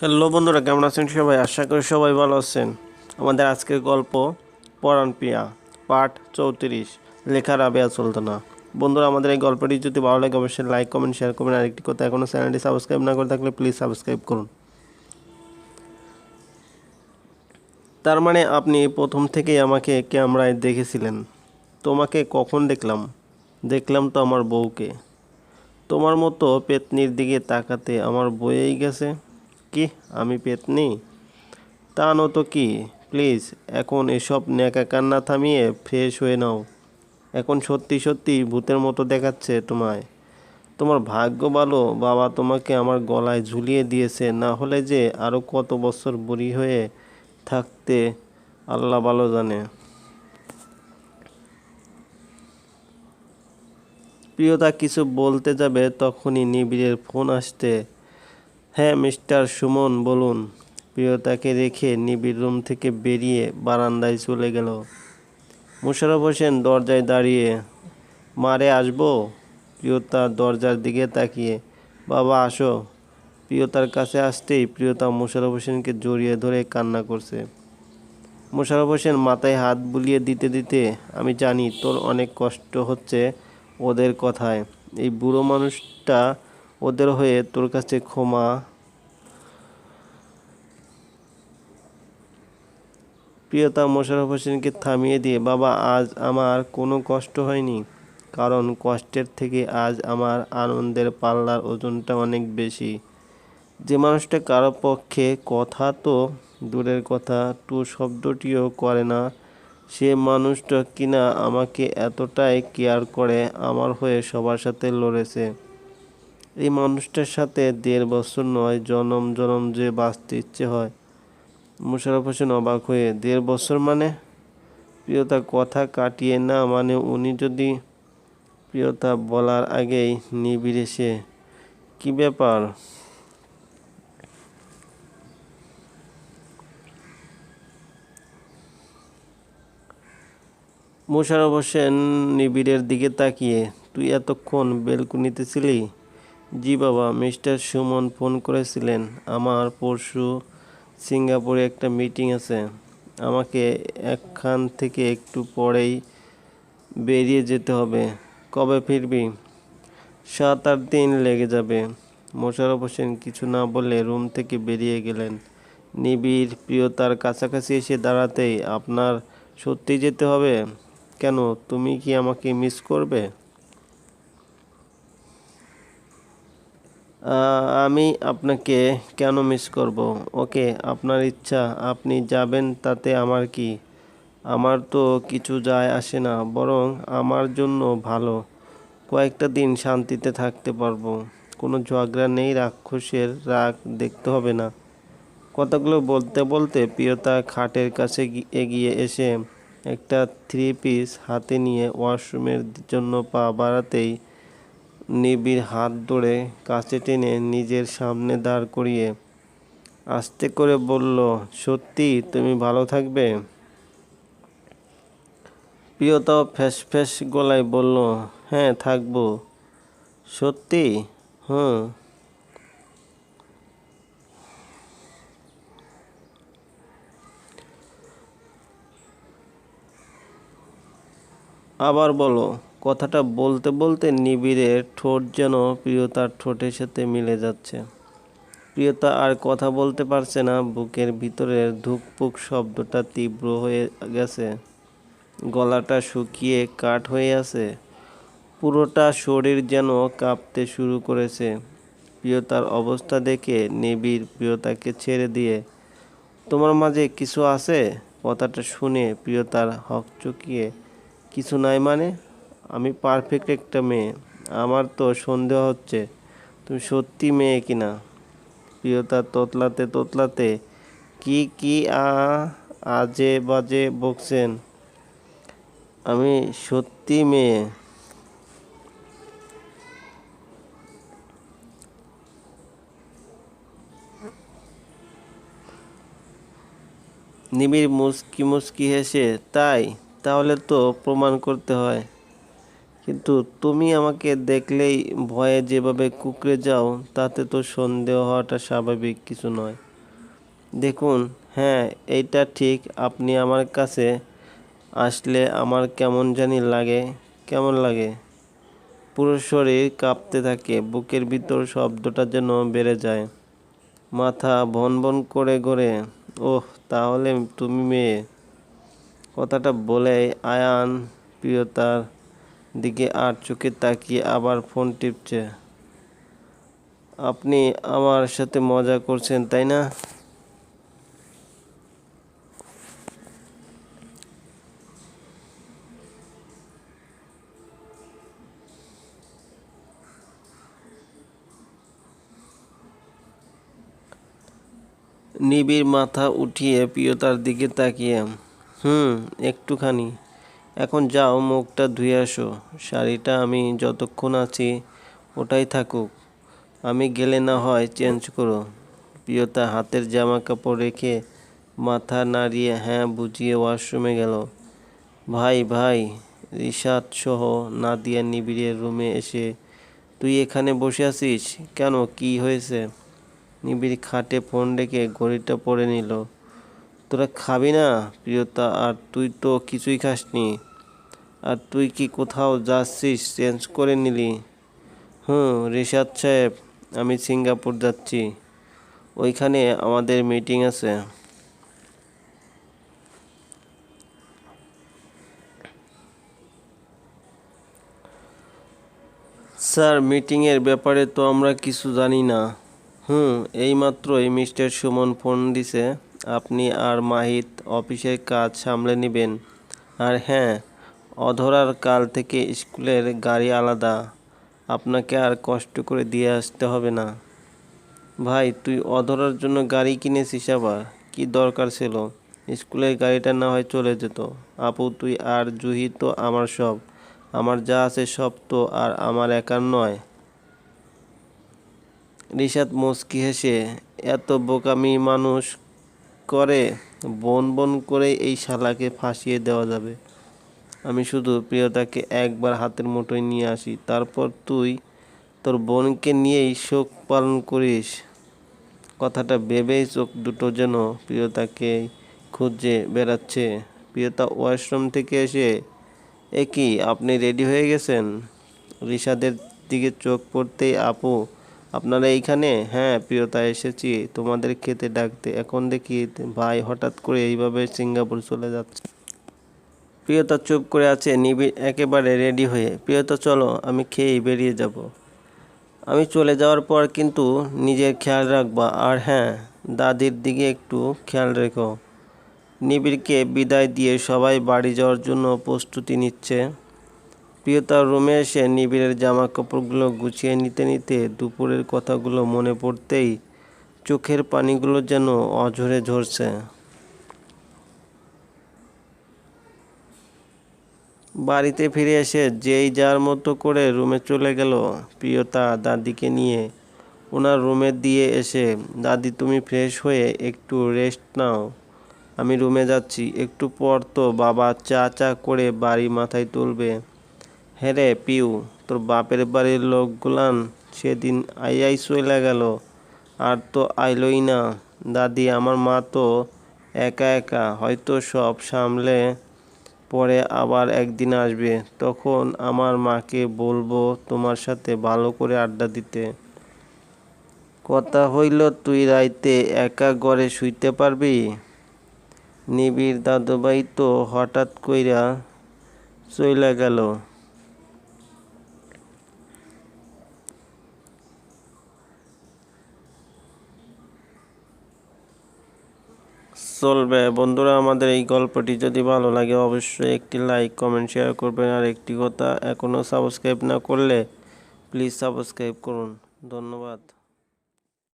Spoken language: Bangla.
হ্যালো বন্ধুরা, কেমন আছেন সবাই? আশা করি সবাই ভালো আছেন। আমাদের আজকের গল্প, পরাণ প্রিয়া পাঠ চৌত্রিশ, লেখা রাবেয়া সুলতানা। বন্ধুরা, আমাদের এই গল্পটি যদি ভালো লাগে, অবশ্যই লাইক, কমেন্ট শেয়ার করবেন। আরেকটি কথা এখনও চ্যানেলটি সাবস্ক্রাইব না করে থাকলে প্লিজ সাবস্ক্রাইব করুন। তার মানে আপনি প্রথম থেকেই আমাকে ক্যামেরায় দেখেছিলেন। তোমাকে কখন দেখলাম? দেখলাম তো আমার বউকে। তোমার মতো পেতনির দিকে তাকাতে আমার বয়েই গেছে। কি? আমি পেতনি? তা তো কি? প্লিজ, এখন এসব ন্যাকা কান্না থামিয়ে ফ্রেশ হয়ে নাও। এখন সত্যি সত্যি ভূতের মতো দেখাচ্ছে তোমায়। তোমার ভাগ্য ভালো, বাবা তোমাকে আমার গলায় ঝুলিয়ে দিয়েছে। না হলে যে আরও কত বছর বুড়ি হয়ে থাকতে আল্লাহ ভালো জানে। প্রিয়তা কিছু বলতে যাবে তখনই নিবিড়ের ফোন আসতে হ্যাঁ মিস্টার সুমন, বলুন। প্রিয়তাকে রেখে নিবিড় রুম থেকে বেরিয়ে বারান্দায় চলে গেল। মুশারফ হোসেন দরজায় দাঁড়িয়ে, মারে আসব? প্রিয়তা দরজার দিকে তাকিয়ে, বাবা, আসো। প্রিয়তার কাছে আসতেই প্রিয়তা মোশারফ হোসেনকে জড়িয়ে ধরে কান্না করছে। মোশারফ হোসেন মাথায় হাত বুলিয়ে দিতে দিতে, আমি জানি তোর অনেক কষ্ট হচ্ছে ওদের কথায়। এই বুড়ো মানুষটা ওদের হয়ে তোর কাছে ক্ষমা। প্রিয়তা মোশারফ হোসেনকে থামিয়ে দিয়ে, বাবা, আজ আমার কোনো কষ্ট হয়নি। কারণ কষ্টের থেকে আজ আমার আনন্দের পাল্লার ওজনটা অনেক বেশি। যে মানুষটা কারও পক্ষে কথা তো দূরের কথা টু শব্দটিও করে না। সে মানুষটা কিনা আমাকে এতটাই কেয়ার করে, আমার হয়ে সবার সাথে লড়েছে। এই মানুষটার সাথে দেড় বছর নয়, জনম জনম যে বাঁচতে ইচ্ছে হয়। মুশারফ হোসেন অবাক হয়ে, দেড় বছর মানে? প্রিয়তা, কথা কাটিয়ে না মানে উনি যদি প্রিয়তা বলার আগেই নিবিড় এসে কী ব্যাপার? মোশারফ হোসেন নিবিড়ের দিকে তাকিয়ে, তুই এতক্ষণ বেলকুনিতে ছিলি? জি বাবা, মিস্টার সুমন ফোন করেছিলেন। আমার পরশু সিঙ্গাপুরে একটা মিটিং আছে। আমাকে একখান থেকে একটু পরেই বেরিয়ে যেতে হবে। কবে ফিরবি? সাত আট দিন লেগে যাবে। মোশারফ হোসেন কিছু না বলে রুম থেকে বেরিয়ে গেলেন। নিবিড় প্রিয়তার কাছাকাছি এসে দাঁড়াতেই, আপনার সত্যি যেতে হবে? কেন? তুমি কি আমাকে মিস করবে? আমি আপনাকে কেন মিস করব? ওকে, আপনার ইচ্ছা, আপনি যাবেন তাতে আমার কি? আমার তো কিছু যায় আসে না, বরং আমার জন্য ভালো। কয়েকটা দিন শান্তিতে থাকতে পারব। কোনো ঝগড়া নেই, রাক্ষসের রাগ দেখতে হবে না। কথাগুলো বলতে বলতে প্রিয়তা খাটের কাছে এগিয়ে এসে একটা থ্রি পিস হাতে নিয়ে ওয়াশরুমের জন্য পা বাড়াতেই নিবিড় হাত ধরে কাছে টেনে নিজের সামনে দাঁড় করিয়ে আস্তে করে বলল, সত্যি তুমি ভালো থাকবে? প্রিয়তাও ফ্যাস ফ্যাস গলায় বলল হ্যাঁ থাকব। সত্যি? হুম। আবার বলো কথাটা বলতে বলতে নিবিড়ের ঠোঁট যেন প্রিয়তার ঠোঁটের সাথে মিলে যাচ্ছে। প্রিয়তা আর কথা বলতে পারছে না, বুকের ভিতরের ধুকপুক শব্দটা তীব্র হয়ে গেছে। গলাটা শুকিয়ে কাঠ হয়ে আছে। পুরোটা শরীর যেন কাঁপতে শুরু করেছে। প্রিয়তার অবস্থা দেখে নিবিড় প্রিয়তাকে ছেড়ে দিয়ে, তোমার মাঝে কিছু আছে? কথাটা শুনে প্রিয়তার হক চুকিয়ে কিছু নাই মানে? আমি পারফেক্ট একটা মেয়ে। আমার তো সন্দেহ হচ্ছে, তুমি সত্যি মেয়ে কিনা? প্রিয়তা তোতলাতে তোতলাতে, কি কি আ, আজে বাজে বকছেন? আমি সত্যি মেয়ে। নিবিড় মুচকি মুচকি হেসে, তাই? তাহলে তো প্রমাণ করতে হয়। কিন্তু তুমি আমাকে দেখলেই ভয়ে যেভাবে কুকড়ে যাও, তাতে তো সন্দেহ হওয়াটা স্বাভাবিক কিছু নয়। দেখুন হ্যাঁ এইটা ঠিক, আপনি আমার কাছে আসলে আমার কেমন জানি লাগে, কেমন লাগে? পুরো শরীর কাঁপতে থাকে, বুকের ভিতর শব্দটা যেন বেড়ে যায়। মাথা ভন ভন করে গড়ে ওহ, তাহলে তুমি মেয়ে। কথাটা বলে আয়ান প্রিয়তার দিকে আর চোখে তাকিয়ে আবার ফোন টিপছে। আপনি আমার সাথে মজা করছেন, তাই না? নিবিড় মাথা উঠিয়ে প্রিয়তার দিকে তাকিয়ে, হুম, একটুখানি। এখন যাও, মুখটা ধুয়ে আসো। শাড়িটা আমি যতক্ষণ আছি ওটাই থাকুক। আমি গেলে না হয় চেঞ্জ করো। প্রিয়তা হাতের জামা কাপড় রেখে মাথা নাড়িয়ে হ্যাঁ বুঝিয়ে ওয়াশরুমে গেল। ভাই ভাই, রিশাদ সহ নাদিয়া নিবিড়ের রুমে এসে, তুই এখানে বসে আছিস? কেন? কি হয়েছে? নিবিড় খাটে ফোন রেখে ঘড়িটা পরে নিল। তোরা খাবি না? প্রিয়তা, আর তুই তো কিছুই খাসনি। আর তুই কি কোথাও যাচ্ছিস? চেঞ্জ করে নিলি। হুম, রিশাদ সাহেব, আমি সিঙ্গাপুর যাচ্ছি। ওইখানে আমাদের মিটিং আছে। স্যার, মিটিংয়ের ব্যাপারে তো আমরা কিছু জানি না। হুম, এইমাত্রই মিস্টার সুমন ফোন দিছে। আপনি আর মাহিত অফিসের কাজ সামলে নেবেন। আর হ্যাঁ অধরার কাল থেকে স্কুলের গাড়ি আলাদা। আপনাকে আর কষ্ট করে দিয়ে আসতে হবে না। ভাই, তুই অধরার জন্য গাড়ি কিনেছিস আবার? কি দরকার ছিল? স্কুলের গাড়িটা না হয় চলে যেত। আপু, তুই আর জুহি তো আমার সব। আমার যা আছে সব তো আর আমার একার নয়। রিশাদ মুচকি হেসে, এত বোকামি মানুষ করে, বন বন করে এই শালাকে ফাঁসিয়ে দেওয়া যাবে। আমি শুধু প্রিয়তাকে একবার হাতের মুঠোয় নিয়ে আসি, তারপর তুই তোর বোনকে নিয়েই শোক পালন করিস। কথাটা ভেবেই চোখ দুটো যেন প্রিয়তাকে খুঁজে বেড়াচ্ছে। প্রিয়তা ওয়াশরুম থেকে এসে, এ কি, আপনি রেডি হয়ে গেছেন? রিশাদের দিকে চোখ পড়তেই, আপু, আপনারা এইখানে? হ্যাঁ প্রিয়তা, এসেছি। তোমাদের খেতে ডাকতে। এখন দেখি ভাই হঠাৎ করে এইভাবে সিঙ্গাপুর চলে যাচ্ছে। প্রিয়তা চুপ করে আছে, নিবিড় একেবারে রেডি হয়ে, প্রিয়তা, চলো, আমি খেয়েই বেরিয়ে যাব। আমি চলে যাওয়ার পর কিন্তু নিজের খেয়াল রাখবা, আর হ্যাঁ দাদির দিকে একটু খেয়াল রেখো। নিবিড়কে বিদায় দিয়ে সবাই বাড়ি যাওয়ার জন্য প্রস্তুতি নিচ্ছে। প্রিয়তার রুমে এসে নিবিড়ের জামা কাপড়গুলো গুছিয়ে নিতে নিতে দুপুরের কথাগুলো মনে পড়তেই চোখের পানিগুলো যেন অঝরে ঝরছে। বাড়িতে ফিরে এসে যেই যার মতো করে রুমে চলে গেল প্রিয়তা দাদিকে নিয়ে। ওনার রুমে দিয়ে এসে, দাদি, তুমি ফ্রেশ হয়ে একটু রেস্ট নাও। আমি রুমে যাচ্ছি। একটু পর তো বাবা চা চা করে বাড়ি মাথায় তুলবে। হ্যাঁ রে পিউ, তোর বাপের বাড়ির লোকগুলান সেদিন আইয়াই চলে গেল। আর তো আইলই না। দাদি, আমার মা তো একা একা, হয়তো সব সামলে পরে আবার একদিন আসবে, তখন আমার মাকে বলব তোমার সাথে ভালো করে আড্ডা দিতে। কথা হইল, তুই রাইতে একা ঘরে শুইতে পারবি? নিবিড় দাদুবাই তো হঠাৎ কইরা চইলা গেল। চলবে। বন্ধুরা, আমাদের এই গল্পটি যদি ভালো লাগে, অবশ্যই একটি লাইক, কমেন্ট, শেয়ার করবেন। আর একটি কথা এখনও সাবস্ক্রাইব না করলে, প্লিজ সাবস্ক্রাইব করুন। ধন্যবাদ।